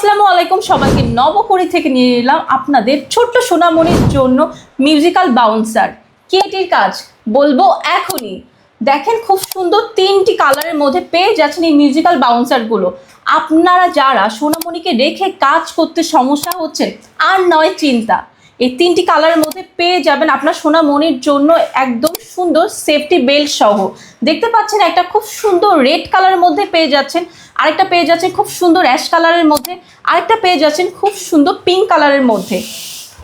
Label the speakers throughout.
Speaker 1: আসসালামু আলাইকুম। সবাইকে নবপুরি থেকে নিয়ে এলাম আপনাদের ছোট্ট সোনামণির জন্য মিউজিক্যাল বাউন্সার কি এটির কাজ? বলব এখনই। দেখেন খুব সুন্দর তিনটি কালারের মধ্যে পেয়ে যাচ্ছেন এই মিউজিক্যাল বাউন্সারগুলো আপনারা যারা সোনামণিকে রেখে কাজ করতে সমস্যা হচ্ছে, আর নয় চিন্তা, এই তিনটি কালারের মধ্যে পেয়ে যাবেন আপনার সোনামণির জন্য একদম সুন্দর সেফটি বেল্ট সহ। দেখতে পাচ্ছেন একটা খুব সুন্দর রেড কালারের মধ্যে পেয়ে যাচ্ছেন। আরেকটা পেয়ে যাচ্ছেন খুব সুন্দর অ্যাশ কালারের মধ্যে। আরেকটা পেয়ে যাচ্ছেন খুব সুন্দর পিঙ্ক কালারের মধ্যে।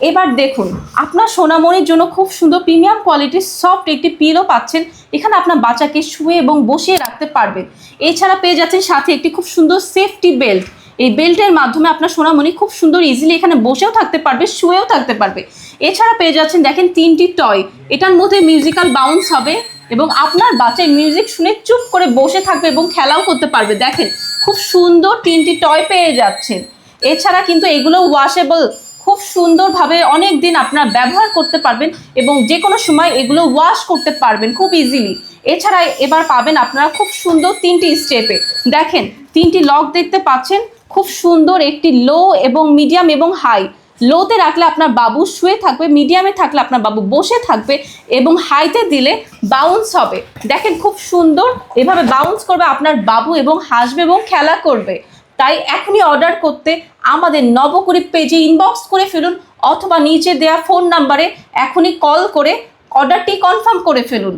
Speaker 1: এবার দেখুন, আপনার সোনামণির জন্য খুব সুন্দর প্রিমিয়াম কোয়ালিটির সফট একটি পিলও পাচ্ছেন। এখানে আপনার বাচ্চাকে শুয়ে এবং বসিয়ে রাখতে পারবেন। এছাড়া পেয়ে যাচ্ছেন সাথে একটি খুব সুন্দর সেফটি বেল্ট এই বেল্টের মাধ্যমে আপনার সোনামণি খুব সুন্দর ইজিলি এখানে বসেও থাকতে পারবে, শুয়েও থাকতে পারবে। এছাড়া পেয়ে যাচ্ছেন, দেখেন তিনটি টয় এটার মধ্যে মিউজিক্যাল বাউন্স হবে এবং আপনার বাচ্চায় মিউজিক শুনে চুপ করে বসে থাকবে এবং খেলাও করতে পারবে। দেখেন, খুব সুন্দর তিনটি টয় পেয়ে যাচ্ছেন। এছাড়া কিন্তু এগুলো ওয়াশেবল খুব সুন্দরভাবে অনেক দিন আপনারা ব্যবহার করতে পারবেন এবং যে কোনো সময় এগুলো ওয়াশ করতে পারবেন খুব ইজিলি এছাড়া এবার পাবেন আপনারা খুব সুন্দর তিনটি স্টেপে দেখেন তিনটি লক দেখতে পাচ্ছেন। খুব সুন্দর একটি লো এবং মিডিয়াম এবং হাই লোতে রাখলে আপনার বাবু শুয়ে থাকবে মিডিয়ামে থাকলে আপনার বাবু বসে থাকবে এবং হাইতে দিলে বাউন্স হবে। দেখেন খুব সুন্দর, এভাবে বাউন্স করবে আপনার বাবু এবং হাসবে এবং খেলা করবে। তাই এখনই অর্ডার করতে আমাদের নবকুড়ি পেজে ইনবক্স করে ফেলুন অথবা নিচে দেওয়া ফোন নাম্বারে এখনই কল করে অর্ডারটি কনফার্ম করে ফেলুন।